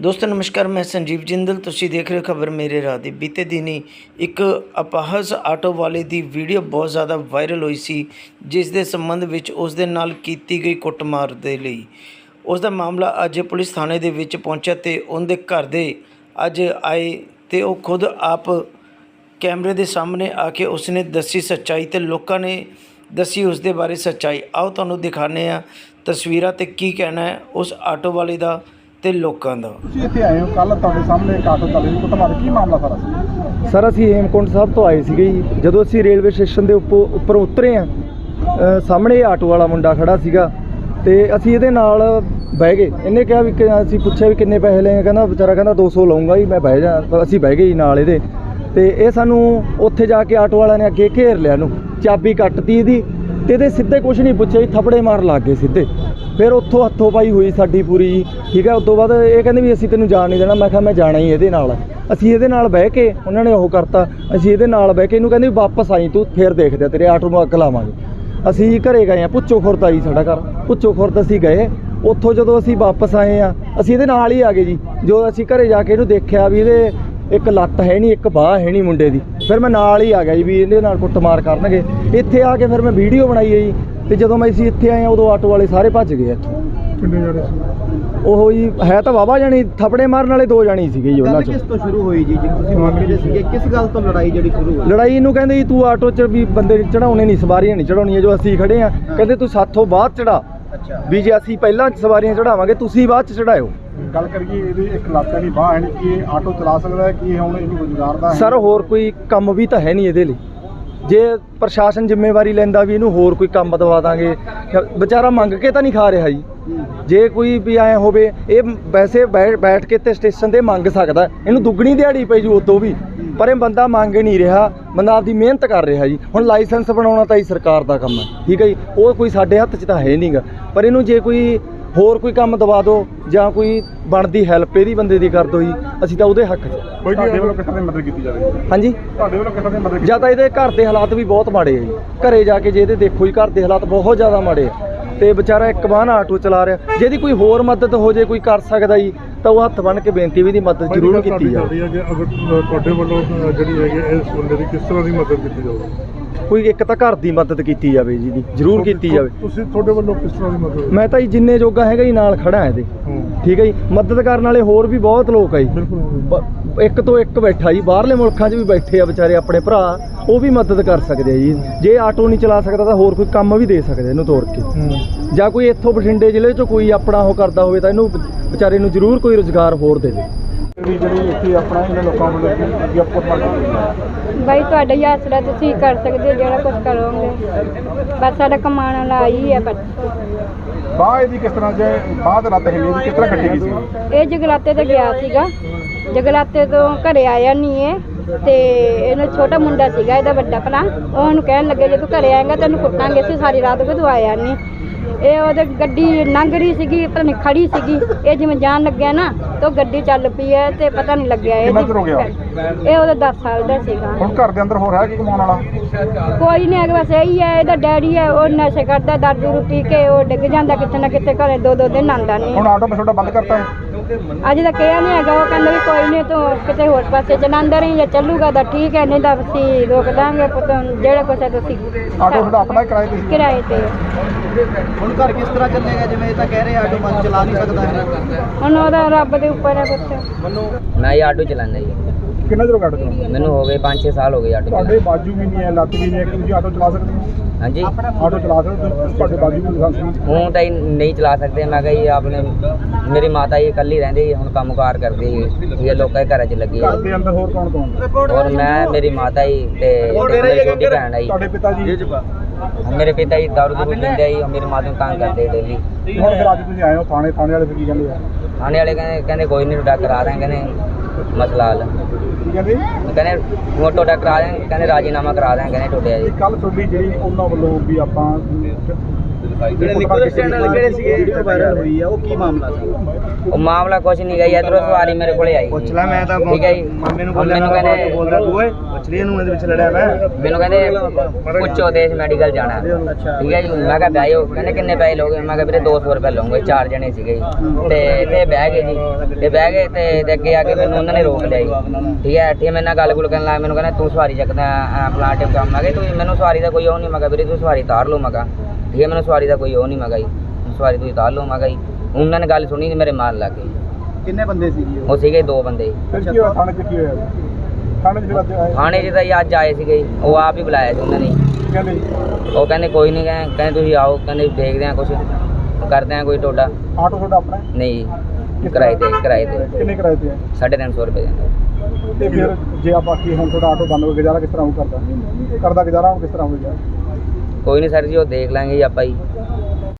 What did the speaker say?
ਦੋਸਤੋ, ਨਮਸਕਾਰ, ਮੈਂ ਸੰਜੀਵ ਜਿੰਦਲ। ਤੁਸੀਂ ਦੇਖ ਰਹੇ ਹੋ ਖਬਰ ਮੇਰੇ ਰਾਹ ਦੀ। ਬੀਤੇ ਦਿਨੀ ਇੱਕ ਅਪਾਹਜ ਆਟੋ ਵਾਲੇ ਦੀ ਵੀਡੀਓ ਬਹੁਤ ਜ਼ਿਆਦਾ ਵਾਇਰਲ ਹੋਈ ਸੀ, ਜਿਸ ਦੇ ਸੰਬੰਧ ਵਿੱਚ ਉਸ ਦੇ ਨਾਲ ਕੀਤੀ ਗਈ ਕੁੱਟਮਾਰ ਦੇ ਲਈ। ਉਸ ਦਾ ਮਾਮਲਾ ਅੱਜ ਪੁਲਿਸ ਥਾਣੇ ਦੇ ਵਿੱਚ ਪਹੁੰਚਿਆ ਤੇ ਉਹਦੇ ਘਰ ਦੇ ਅੱਜ ਆਏ ਤੇ ਉਹ ਖੁਦ ਆਪ ਕੈਮਰੇ ਦੇ ਸਾਹਮਣੇ ਆ ਕੇ ਉਸਨੇ ਦੱਸੀ ਸੱਚਾਈ ਤੇ ਲੋਕਾਂ ਨੇ ਦੱਸੀ ਉਸ ਦੇ ਬਾਰੇ ਸੱਚਾਈ। ਆਓ ਤੁਹਾਨੂੰ ਦਿਖਾਣੇ ਆ ਤਸਵੀਰਾਂ ਤੇ ਕੀ ਕਹਿਣਾ ਹੈ ਉਸ ਆਟੋ ਵਾਲੇ ਦਾ ਤੇ ਲੋਕਾਂ ਦਾ। ਤੁਸੀਂ ਇੱਥੇ ਆਏ ਹੋ ਕੱਲ ਤੁਹਾਡੇ ਸਾਹਮਣੇ ਇੱਕ ਆਟੋ ਚੱਲ ਰਹੀ ਕੁੱਟਮਾਰ ਕੀ ਮਾਮਲਾ ਸਾਰਾ ਸੀ? ਸਰ ਅਸੀਂ ਹੇਮਕੁੰਟ ਸਾਹਿਬ ਤੋਂ ਆਏ ਸੀਗੇ ਜੀ। ਜਦੋਂ ਅਸੀਂ ਰੇਲਵੇ ਸਟੇਸ਼ਨ ਦੇ ਉੱਪਰ ਉੱਪਰ ਉਤਰੇ ਆ ਸਾਹਮਣੇ ਆਟੋ ਵਾਲਾ ਮੁੰਡਾ ਖੜਾ ਸੀਗਾ ਤੇ ਅਸੀਂ ਇਹਦੇ ਨਾਲ ਬਹਿ ਗਏ। ਇਹਨੇ ਕਿਹਾ ਵੀ ਅਸੀਂ ਪੁੱਛਿਆ ਵੀ ਕਿੰਨੇ ਪੈਸੇ ਲਏ ਕਹਿੰਦਾ ਵਿਚਾਰਾ ਕਹਿੰਦਾ 200 ਲਊਂਗਾ ਜੀ ਮੈਂ ਬਹਿ ਜਾ ਅਸੀਂ ਬਹਿ ਗਏ ਜੀ ਨਾਲ ਇਹਦੇ। ਤੇ ਇਹ ਸਾਨੂੰ ਉੱਥੇ ਜਾ ਕੇ ਆਟੋ ਵਾਲਿਆਂ ਨੇ ਅੱਗੇ ਘੇਰ ਲਿਆ ਇਹਨੂੰ। ਚਾਬੀ ਕੱਟਤੀ ਇਹਦੀ ਤੇ ਇਹਦੇ ਸਿੱਧੇ ਕੁਝ ਨਹੀਂ ਪੁੱਛਿਆ ਜੀ ਥੱਪੜੇ ਮਾਰ ਲੱਗ ਗਏ ਸਿੱਧੇ। ਫਿਰ ਉੱਥੋਂ ਹੱਥੋਂ ਪਾਈ ਹੋਈ ਸਾਡੀ ਪੂਰੀ ਜੀ ਠੀਕ ਹੈ? ਉਸ ਤੋਂ ਬਾਅਦ ਇਹ ਕਹਿੰਦੇ ਵੀ ਅਸੀਂ ਤੈਨੂੰ ਜਾਣ ਨਹੀਂ ਦੇਣਾ। ਮੈਂ ਕਿਹਾ, ਮੈਂ ਜਾਣਾ ਹੀ ਇਹਦੇ ਨਾਲ। ਅਸੀਂ ਇਹਦੇ ਨਾਲ ਬਹਿ ਕੇ ਉਹਨਾਂ ਨੇ ਉਹ ਕਰਤਾ। ਅਸੀਂ ਇਹਦੇ ਨਾਲ ਬਹਿ ਕੇ ਇਹਨੂੰ ਕਹਿੰਦੇ ਵੀ ਵਾਪਸ ਆਈ ਤੂੰ, ਫਿਰ ਦੇਖਦੇ ਤੇਰੇ ਆਟੋ ਨੂੰ ਅੱਗ ਲਾਵਾਂਗੇ। ਅਸੀਂ ਘਰੇ ਗਏ ਆ ਪੁੱਚੋ ਖੁਰਦ ਆਈ ਸਾਡਾ ਘਰ। ਪੁੱਚੋ ਖੁਰਦ ਅਸੀਂ ਗਏ। ਉੱਥੋਂ ਜਦੋਂ ਅਸੀਂ ਵਾਪਸ ਆਏ ਆ ਅਸੀਂ ਇਹਦੇ ਨਾਲ ਹੀ ਆ ਗਏ ਜੀ। ਜੋ ਅਸੀਂ ਘਰੇ ਜਾ ਕੇ ਇਹਨੂੰ ਦੇਖਿਆ ਵੀ ਇਹਦੇ ਇੱਕ ਲੱਤ ਹੈ ਨਹੀਂ, ਇੱਕ ਬਾਹ ਹੈ ਨਹੀਂ ਮੁੰਡੇ ਦੀ। ਫਿਰ ਮੈਂ ਨਾਲ ਹੀ ਆ ਗਿਆ ਜੀ ਵੀ ਇਹਦੇ ਨਾਲ ਕੁੱਟਮਾਰ ਕਰਨਗੇ। ਇੱਥੇ ਆ ਕੇ ਫਿਰ ਮੈਂ ਵੀਡੀਓ ਬਣਾਈ ਹੈ ਜੀ। ਤੇ ਜਦੋਂ ਮੈਂ ਅਸੀਂ ਇੱਥੇ ਆਏ ਆ ਉਦੋਂ ਆਟੋ ਵਾਲੇ ਸਾਰੇ ਭੱਜ ਗਏ ਇੱਥੋਂ। ਕਿੰਨੇ ਜਣੇ ਸੀ? ਉਹ ਜੀ ਹੈ ਤਾਂ ਵਾਵਾ ਜਾਣੀ ਥੱਪੜੇ ਮਾਰਨ ਵਾਲੇ ਦੋ ਜਾਣੀ ਸੀਗੇ ਜੀ ਉਹਨਾਂ ਗੱਲ ਚੋਂ। ਕਿਸ ਤੋਂ ਸ਼ੁਰੂ ਹੋਈ ਜੀ ਜੇ ਤੁਸੀਂ ਮੌਕੇ ਤੇ ਸੀਗੇ ਕਿਸ ਗੱਲ ਤੋਂ ਲੜਾਈ ਜਿਹੜੀ ਸ਼ੁਰੂ ਹੋਈ? ਲੜਾਈ ਨੂੰ ਕਹਿੰਦੇ ਜੀ ਤੂੰ ਆਟੋ 'ਚ ਵੀ ਬੰਦੇ ਚੜਾਉਣੇ ਨਹੀਂ ਸਵਾਰੀਆਂ ਨਹੀਂ ਚੜਾਉਣੀਆਂ ਜੋ ਅਸੀਂ ਖੜੇ ਆ ਕਹਿੰਦੇ ਤੂੰ ਸਾਥੋਂ ਬਾਅਦ ਚੜਾ। ਅੱਛਾ। ਵੀ ਜੇ ਅਸੀਂ ਪਹਿਲਾਂ ਸਵਾਰੀਆਂ ਚੜਾਵਾਂਗੇ ਤੁਸੀਂ ਬਾਅਦ 'ਚ ਚੜਾਇਓ। ਗੱਲ ਕਰੀਏ ਇਹਦੀ ਇੱਕ ਲੱਤ ਨਹੀਂ ਬਾਹ ਹੈ ਨਹੀਂ ਕਿ ਇਹ ਆਟੋ ਚਲਾ ਸਕਦਾ ਹੈ ਕਿ ਇਹ ਹੁਣ ਇਹਨੂੰ ਰੁਜ਼ਗਾਰ ਦਾ ਹੈ? ਸਰ ਹੋਰ ਕੋਈ ਕੰਮ ਵੀ ਤਾਂ ਹੈ ਨਹੀਂ ਇਹਦੇ ਲਈ। ਜੇ ਪ੍ਰਸ਼ਾਸਨ ਜ਼ਿੰਮੇਵਾਰੀ ਲੈਂਦਾ ਵੀ ਇਹਨੂੰ ਹੋਰ ਕੋਈ ਕੰਮ ਦਵਾ ਦਾਂਗੇ ਵਿਚਾਰਾ ਮੰਗ ਕੇ ਤਾਂ ਨਹੀਂ ਖਾ ਰਿਹਾ ਜੀ। ਜੇ ਕੋਈ ਵੀ ਐ ਹੋਵੇ, ਇਹ ਵੈਸੇ ਬੈ- ਬੈਠ ਕੇ ਤੇ ਸਟੇਸ਼ਨ ਤੇ ਮੰਗ ਸਕਦਾ। ਇਹਨੂੰ ਦੁੱਗਣੀ ਦਿਹਾੜੀ ਪਈ ਜੂ ਉਦੋਂ ਵੀ। ਪਰ ਇਹ ਬੰਦਾ ਮੰਗ ਨਹੀਂ ਰਿਹਾ। ਬੰਦਾ ਆਪਦੀ ਮਿਹਨਤ ਕਰ ਰਿਹਾ ਜੀ। ਹੁਣ ਲਾਇਸੈਂਸ ਬਣਾਉਣਾ ਤਾਂ ਹੀ ਸਰਕਾਰ ਦਾ ਕੰਮ ਹੈ। ਠੀਕ ਹੈ ਜੀ? ਉਹ ਕੋਈ ਸਾਡੇ ਹੱਥ 'ਚ ਤਾਂ ਹੈ ਨਹੀਂਗਾ ਪਰ ਇਹਨੂੰ ਜੇ ਕੋਈ ਹੋਰ ਕੋਈ ਕੰਮ ਦਵਾ ਦਿਓ ਜਾਂ ਕੋਈ ਬਣਦੀ ਹੈਲਪ ਇਹਦੀ ਬੰਦੇ ਦੀ ਕਰ ਦਿਓ ਜੀ ਅਸੀਂ ਤਾਂ ਉਹਦੇ ਹੱਕ 'ਚ। ਕੋਈ ਤੁਹਾਡੇ ਵੱਲੋਂ ਕਿਸ ਤਰ੍ਹਾਂ ਦੀ ਮਦਦ ਕੀਤੀ ਜਾਵੇ। ਹਾਂਜੀ? ਤੁਹਾਡੇ ਵੱਲੋਂ ਕਿਸ ਤਰ੍ਹਾਂ ਦੀ ਮਦਦ ਕੀਤੀ ਜਾਂ ਤਾਂ ਇਹਦੇ ਘਰ ਦੇ ਹਾਲਾਤ ਵੀ ਬਹੁਤ ਮਾੜੇ ਆ ਜੀ। ਘਰੇ ਜਾ ਕੇ ਜੇ ਇਹਦੇ ਦੇਖੋ ਜੀ ਘਰ ਦੇ ਹਾਲਾਤ ਬਹੁਤ ਜ਼ਿਆਦਾ ਮਾੜੇ ਆ। ਤੇ ਵਿਚਾਰਾ ਇੱਕ ਬਾਹ ਨਾਲ ਆਟੋ ਚਲਾ ਰਿਹਾ। ਜੇ ਇਹਦੀ ਕੋਈ ਹੋਰ ਮਦਦ ਹੋ ਜੇ ਕੋਈ ਕਰ ਸਕਦਾ ਜੀ ਤਾਂ ਉਹ ਹੱਥ ਬੰਨ ਕੇ ਬੇਨਤੀ ਵੀ ਇਹਦੀ ਮਦਦ ਜ਼ਰੂਰ ਕੀਤੀ ਜਾਵੇ। ਅਗਰ ਤੁਹਾਡੇ ਵੱਲੋਂ ਜਿਹੜੀ ਹੈਗੀ ਇਸ ਬੰਦੇ ਦੀ ਕਿਸ ਤਰ੍ਹਾਂ ਦੀ ਮਦਦ ਕੀਤੀ ਜਾਊਗੀ ਕੋਈ ਇੱਕ ਤਾਂ ਘਰ ਦੀ ਮਦਦ ਕੀਤੀ ਜਾਵੇ ਜੀ ਦੀ ਜ਼ਰੂਰ ਕੀਤੀ ਜਾਵੇ। ਤੁਸੀਂ ਤੁਹਾਡੇ ਵੱਲੋਂ ਕਿਸ ਤਰ੍ਹਾਂ ਦੀ ਮਦਦ ਮੈਂ ਤਾਂ ਜੀ ਜਿੰਨੇ ਜੋਗਾ ਹੈਗਾ ਜੀ ਨਾਲ ਖੜਾ ਇਹਦੇ। ਠੀਕ ਹੈ ਜੀ? ਮਦਦ ਕਰਨ ਵਾਲੇ ਹੋਰ ਵੀ ਬਹੁਤ ਲੋਕ ਆ ਜੀ। ਇੱਕ ਤੋਂ ਇੱਕ ਬੈਠਾ ਜੀ ਬਾਹਰਲੇ ਮੁਲਕਾਂ 'ਚ ਵੀ ਬੈਠੇ ਆ ਵਿਚਾਰੇ ਆਪਣੇ ਭਰਾ ਉਹ ਵੀ ਮਦਦ ਕਰ ਸਕਦੇ ਆ ਜੀ। ਜੇ ਆਟੋ ਨਹੀਂ ਚਲਾ ਸਕਦਾ ਤਾਂ ਹੋਰ ਕੋਈ ਕੰਮ ਵੀ ਦੇ ਸਕਦੇ ਇਹਨੂੰ ਤੋਰ ਕੇ। ਜਾਂ ਕੋਈ ਇੱਥੋਂ ਬਠਿੰਡੇ ਜ਼ਿਲ੍ਹੇ 'ਚੋਂ ਕੋਈ ਆਪਣਾ ਉਹ ਕਰਦਾ ਹੋਵੇ ਤਾਂ ਇਹਨੂੰ ਵਿਚਾਰੇ ਨੂੰ ਜ਼ਰੂਰ ਕੋਈ ਰੋਜ਼ਗਾਰ ਹੋਰ ਦੇਵੇ ਵੀ ਜਿਹੜੀ ਇੱਥੇ ਆਪਣਾ ਇਹਨਾਂ ਲੋਕਾਂ ਵੱਲੋਂ ਅੱਗੇ ਕੁੱਟਮਾਰ ਕੀਤੀ ਜਾਂਦੀ ਹੈ ਬਾਈ ਤੁਹਾਡਾ ਹੀ ਆਸਰਾ ਤੁਸੀਂ ਕਰ ਸਕਦੇ ਹੋ ਜਿਹੜਾ ਕੁਝ ਕਰੋਗੇ। ਬਸ ਸਾਡਾ ਕਮਾਉਣ ਵਾਲਾ ਆਈ ਹੈ ਬੱਚਾ ਬਾਹ ਇਹਦੀ ਕਿਸ ਤਰ੍ਹਾਂ ਜੇ ਬਾਹ ਤੇ ਲੱਤ ਹੈ ਇਹਦੀ ਕਿਸ ਤਰ੍ਹਾਂ ਕੱਟੀ ਗਈ ਸੀ? ਇਹ ਜਗਲਾਤੇ ਤੇ ਗਿਆ ਸੀਗਾ। ਜਗਲਾਤੇ ਤੋਂ ਘਰੇ ਆਇਆ ਨਹੀਂ ਇਹ ਤੇ ਇਹਨੂੰ ਛੋਟਾ ਮੁੰਡਾ ਸੀਗਾ ਇਹਦਾ ਵੱਡਾ ਭਰਾ। ਉਹ ਉਹਨੂੰ ਕਹਿਣ ਲੱਗੇ ਜੇ ਤੂੰ ਘਰੇ ਆਏਗਾ ਤੈਨੂੰ ਕੁੱਟਾਂਗੇ ਅਸੀਂ ਸਾਰੀ ਰਾਤ ਕਦੋਂ ਆਇਆ ਨਹੀਂ ਇਹ ਉਹਦੇ ਗੱਡੀ ਲੰਘ ਰਹੀ ਸੀਗੀ ਪਤਾ ਨਹੀਂ ਖੜੀ ਸੀਗੀ। ਇਹ ਜਿਵੇਂ ਜਾਣ ਲੱਗਿਆ ਨਾ ਤਾਂ ਗੱਡੀ ਚੱਲ ਪਈ ਹੈ ਤੇ ਪਤਾ ਨਹੀਂ ਲੱਗਿਆ ਇਹ ਕਿੰਨਾ ਚਿਰ ਹੋ ਗਿਆ? ਇਹ ਉਹਦਾ 10 ਸਾਲ ਦਾ ਸੀਗਾ। ਹੁਣ ਘਰ ਦੇ ਅੰਦਰ ਹੋਰ ਹੈ ਕੀ ਕਮਾਉਣ ਵਾਲਾ? ਕੋਈ ਨਹੀਂ ਹੈਗਾ ਬਸ ਇਹੀ ਹੈ ਇਹਦਾ ਡੈਡੀ ਹੈ ਉਹ ਨਸ਼ੇ ਕਰਦਾ ਦਾਰੂ ਦੂਰੂ ਪੀ ਕੇ ਉਹ ਡਿੱਗ ਜਾਂਦਾ ਕਿਤੇ ਨਾ ਕਿਤੇ ਘਰੇ ਦੋ ਦੋ ਦਿਨ ਆਉਂਦਾ ਨਹੀਂ ਹੁਣ ਆਟੋ ਤੁਹਾਡਾ ਬੰਦ ਕਰਤਾ ਹੈ ਅੱਜ ਤਾਂ ਕਿਹਾ ਨਹੀਂ ਹੈਗਾ ਉਹ ਕਹਿੰਦਾ ਵੀ ਕੋਈ ਨਹੀਂ ਤੂੰ ਕਿਤੇ ਹੋਰ ਪਾਸੇ ਚਲਾਉਂਦਾ ਰਹੀ ਜੇ ਚੱਲੂਗਾ ਤਾਂ ਠੀਕ ਹੈ ਨਹੀਂ ਤਾਂ ਅਸੀਂ ਰੋਕ ਦਾਂਗੇ ਪੁੱਤ ਜਿਹੜਾ ਕੁਛ ਹੈ ਤੁਸੀਂ ਆਟੋ ਤੁਹਾਡਾ ਆਪਣਾ ਹੀ ਕਿਰਾਏ ਤੇ ਸੀ। ਕਿਰਾਏ ਤੇ। ਹੁਣ ਘਰ ਕਿਸ ਤਰ੍ਹਾਂ ਚੱਲੇਗਾ ਜਿਵੇਂ ਇਹ ਤਾਂ ਕਹਿ ਰਹੇ ਆਟੋ ਬੰਦ ਚਲਾ ਨਹੀਂ ਸਕਦਾ। ਹੁਣ ਉਹਦਾ ਰੱਬ ਦੇ ਉੱਪਰ ਹੈ ਕੁਛ। ਮੈਂ ਇਹ ਆਟੋ ਚਲਾਉਂਦਾ ਜੀ। ਕਿੰਨਾ ਚਿਰ ਕੱਢ ਚਲਾਉਂਦੇ ਮੈਨੂੰ ਹੋ ਗਏ 5-6 ਸਾਲ ਹੋ ਗਏ ਆਟੋ ਤੁਹਾਡੇ ਚਲਾਉਂਦੇ ਬਾਜੂ ਵੀ ਨਹੀਂ ਹੈ ਲੱਤ ਵੀ ਨਹੀਂ ਹੈ ਕਿ ਤੁਸੀਂ ਆਟੋ ਚਲਾ ਸਕਦੇ ਹੋ? ਹਾਂਜੀ। ਆਟੋ ਚਲਾ ਸਕਦੇ ਹੋ ਤੁਹਾਡੇ ਬਾਜੂ ਵੀ ਲਾਇਸੈਂਸ ਨਹੀਂ ਹੁਣ ਤਾਂ ਨਹੀਂ ਚਲਾ ਸਕਦੇ ਮੈਂ ਕਿਹਾ ਜੀ ਆਪਣੇ ਮੇਰੀ ਮਾਤਾ ਜੀ ਇਕੱਲੀ ਰਹਿੰਦੀ ਜੀ, ਹੁਣ ਕੰਮਕਾਰ ਕਰਦੀ ਜੀ ਇਹ ਲੋਕਾਂ ਦੇ ਘਰਾਂ 'ਚ ਲੱਗੀ ਹੈ ਘਰ ਦੇ ਅੰਦਰ ਹੋਰ ਕੌਣ ਕੌਣ ਔਰ ਮੈਂ ਮੇਰੀ ਮਾਤਾ ਜੀ ਤੇ ਮੇਰੀ ਛੋਟੀ ਭੈਣ ਹੈ ਤੁਹਾਡੇ ਪਿਤਾ ਜੀ? ਮੇਰੇ ਪਿਤਾ ਜੀ ਦਾਰੂ ਦੂਰੂ ਪੀਂਦੇ ਆ ਜੀ ਔਰ ਮੇਰੀ ਮਾਤਾ ਨੂੰ ਤੰਗ ਕਰਦੇ ਡੇਲੀ ਹੁਣ ਫਿਰ ਅੱਜ ਤੁਸੀਂ ਆਏ ਹੋ ਥਾਣੇ ਥਾਣੇ ਵਾਲੇ ਫਿਰ ਕੀ ਕਹਿੰਦੇ ਆ? ਆਣੇ ਵਾਲੇ ਕਹਿੰਦੇ ਕਹਿੰਦੇ ਕੋਈ ਨਹੀਂ ਤੁਹਾਡਾ ਕਰਾ ਦਾਂਗੇ ਕਹਿੰਦੇ ਮਸਲਾ ਹੱਲ। ਕੀ ਕਹਿੰਦੇ ਕਹਿੰਦੇ ਹੁਣ ਤੁਹਾਡਾ ਕਰਾ ਦਾਂਗੇ ਕਹਿੰਦੇ ਰਾਜੀਨਾਮਾ ਕਰਾ ਦਾਂਗੇ ਕਹਿੰਦੇ ਤੁਹਾਡੇ ਜੀ। ਕੱਲ ਤੁਹਾਡੀ ਜਿਹੜੀ ਉਹਨਾਂ ਵੱਲੋਂ ਵੀ ਆਪਾਂ ਜਿਹੜੇ ਨਿਕਲ ਸਟੈਂਡ ਵਾਲੇ ਕਿਹੜੇ ਸੀਗੇ ਵੀਡੀਓ ਵਾਇਰਲ ਹੋਈ ਆ ਉਹ ਕੀ ਮਾਮਲਾ ਸੀ? ਉਹ ਮਾਮਲਾ ਕੁਛ ਨਹੀਂ ਗਈ ਇਧਰੋਂ ਸਵਾਰੀ ਮੇਰੇ ਕੋਲੇ ਆਈ। ਪੁੱਛ ਲੈ ਮੈਂ ਤਾਂ ਠੀਕ ਹੈ ਜੀ। ਮੈਨੂੰ ਕਹਿੰਦੇ ਬੋਲਦਾ ਤੂੰ ਓਏ ਪੁੱਛ ਲਈ ਇਹਨੂੰ ਇਹਦੇ ਵਿੱਚ ਲੜਿਆ ਮੈਂ। ਮੈਨੂੰ ਕਹਿੰਦੇ ਪੁੱਛੋ ਦੇਸ਼ ਮੈਡੀਕਲ ਜਾਣਾ। ਹੈ। ਠੀਕ ਹੈ ਜੀ ਮੈਂ ਕਿਹਾ ਬਹਿਓ ਕਹਿੰਦੇ ਕਿੰਨੇ ਪੈਸੇ ਲੋਗੇ ਮੈਂ ਕਿਹਾ ਵੀਰੇ 200 ਰੁਪਏ ਲਵਾਂਗੇ ਚਾਰ ਜਣੇ ਸੀਗੇ ਜੀ। ਤੇ ਤੇ ਬਹਿ ਗਏ ਜੀ। ਤੇ ਬਹਿ ਗਏ ਤੇ ਤੇ ਅੱਗੇ ਆ ਕੇ ਮੈਨੂੰ ਉਹਨਾਂ ਨੇ ਰੋਕ ਲਿਆ ਜੀ। ਠੀਕ ਹੈ ਇੱਥੇ ਮੇਰੇ ਨਾਲ ਗੱਲ ਗੁੱਲ ਕਰਨ ਲੱਗ ਮੈਨੂੰ ਕਹਿੰਦਾ ਤੂੰ ਸਵਾਰੀ ਚੱਕਦਾ ਟਿਪ ਕੰਮ ਮੈਂ ਕਿਹਾ ਤੂੰ ਮੈਨੂੰ ਸਵਾਰੀ ਦਾ ਕੋਈ ਉਹ ਨਹੀਂ ਮੈਂ ਕਿਹਾ ਵੀਰੇ ਤੂੰ ਸਵਾਰੀ ਤਾਰ ਲਓ ਮੈਂ ਕਿਹਾ। ਠੀਕ ਹੈ ਮੈਨੂੰ ਸਵਾਰੀ ਦਾ ਕੋਈ ਉਹ ਨਹੀਂ ਮੈਂ ਕਿਹਾ ਜੀ ਸਵਾਰੀ ਤੁਸੀਂ ਤਾਰ ਲਓ ਮੈਂ ਕਿਹਾ ਜੀ ਉਹਨਾਂ ਨੇ ਗੱਲ ਸੁਣੀ ਤੇ ਮੇਰੇ ਮਾਰ ਲੱਗ ਗਏ। ਕਿੰਨੇ ਬੰਦੇ ਸੀਗੇ ਉਹ? ਸੀਗੇ ਦੋ ਬੰਦੇ। ਫਿਰ ਕੀ ਹੋਇਆ? ਥਾਣੇ 'ਚ ਕੀ ਹੋਇਆ? ਥਾਣੇ 'ਚ ਫਿਰ ਅੱਜ ਆਏ? ਥਾਣੇ 'ਚ ਤਾਂ ਜੀ ਅੱਜ ਆਏ ਸੀਗੇ। ਉਹ ਆਪ ਹੀ ਬੁਲਾਇਆ ਸੀ ਉਹਨਾਂ ਨੇ। ਕੀ ਕਹਿੰਦੇ? ਜੀ? ਉਹ ਕਹਿੰਦੇ ਕੋਈ ਨਹੀਂ ਕਹਿੰਦੇ ਕਹਿੰਦੇ ਤੁਸੀਂ ਆਓ ਕਹਿੰਦੇ ਦੇਖਦੇ ਆ ਕੁਝ ਕਰਦੇ ਆ ਕੋਈ ਟੋਟਾ ਆਟੋ ਤੁਹਾਡਾ ਆਪਣਾ? ਹੈ? ਨਹੀਂ ਜੀ, ਕਿਰਾਏ ਤੇ ਕਿਰਾਏ ਤੇ। ਕਿੰਨੇ ਕਿਰਾਏ ਤੇ ਹੈ? 350 ਰੁਪਏ ਦਿੰਦੇ ਤੇ ਫਿਰ ਜੇ ਆਪਾਂ ਕੀ ਹੁਣ ਤੁਹਾਡਾ ਆਟੋ ਬੰਦ ਹੋ ਗਿਆ ਗੁਜ਼ਾਰਾ ਕਿਸ ਤਰ੍ਹਾਂ ਉਹ ਕਰਦਾ? ਕਰਦਾ ਗੁਜ਼ਾਰਾ ਹੁਣ ਕਿਸ ਤਰ੍ਹਾਂ ਹੋਏਗਾ ਕੋਈ ਨਹੀਂ ਸਰ ਜੀ ਉਹ ਦੇਖ ਲਾਂਗੇ ਜੀ ਆਪਾਂ ਜੀ।